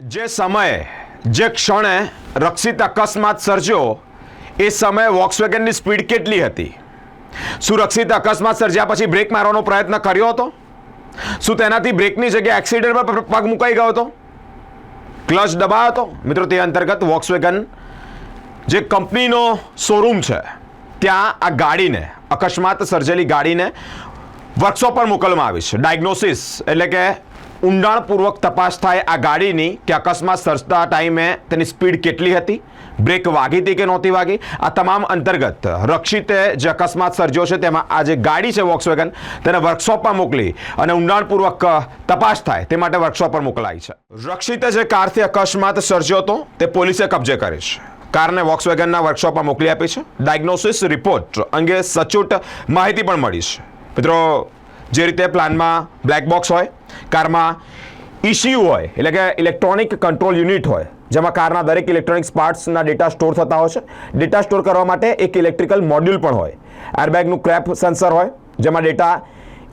જે સમયે, જે ક્ષણે રક્ષિત અકસ્માત સર્જ્યો, એ સમયે વોક્સવેગનની સ્પીડ કેટલી હતી? શું રક્ષિત અકસ્માત સર્જ્યા પછી બ્રેક મારવાનો પ્રયત્ન કર્યો હતો? શું તેનાથી બ્રેકની જગ્યાએ એક્સિડન્ટ પર પગ મુકાઈ ગયો હતો? ક્લચ દબાયો હતો? મિત્રો, તે અંતર્ગત વોક્સવેગન જે કંપનીનો શોરૂમ છે, ત્યાં આ ગાડીને, અકસ્માત સર્જેલી ગાડીને વર્કશોપ પર મોકલવામાં આવી છે. ડાયગ્નોસિસ એટલે કે ઊંડાણપૂર્વક તપાસ થાય આ ગાડીની કે અકસ્માત સર્જતા ટાઈમે તેની સ્પીડ કેટલી હતી, બ્રેક વાગી હતી કે નહોતી વાગી, આ તમામ અંતર્ગત રક્ષિતે જે અકસ્માત સર્જ્યો છે તેમાં આ જે ગાડી છે વોક્સવેગન તેને વર્કશોપમાં મોકલી અને ઊંડાણપૂર્વક તપાસ થાય તે માટે વર્કશોપ પર મોકલાઈ છે. રક્ષિતે જે કારથી અકસ્માત સર્જ્યો હતો, તે પોલીસે કબજે કરી છે. કારને વોક્સવેગનના વર્કશોપમાં મોકલી આપી છે. ડાયગ્નોસિસ રિપોર્ટ અંગે સચોટ માહિતી પણ મળી છે. મિત્રો જે રીતે પ્લાનમાં બ્લેક બોક્સ હોય, કારમાં ઇસીયુ હોય, એટલે કે ઇલેક્ટ્રોનિક કંટ્રોલ યુનિટ હોય, જેમાં કારના દરેક ઇલેક્ટ્રોનિક્સ પાર્ટ્સના ડેટા સ્ટોર થતા હોય છે. ડેટા સ્ટોર કરવા માટે એક ઇલેક્ટ્રિકલ મોડ્યુલ પણ હોય. એરબેગનું ક્રેપ સેન્સર હોય, જેમાં ડેટા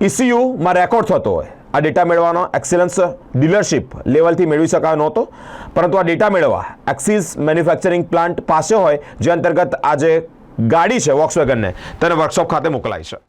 ઇસીયુમાં રેકોર્ડ થતો હોય. આ ડેટા મેળવવાનો એક્સિલન્સ ડીલરશીપ લેવલથી મેળવી શકાયો નહોતો. પરંતુ આ ડેટા મેળવવા એક્સિસ મેન્યુફેક્ચરિંગ પ્લાન્ટ પાસે હોય, જે અંતર્ગત આ જે ગાડી છે વોક્સવેગનને તેને વર્કશોપ ખાતે મોકલાય છે.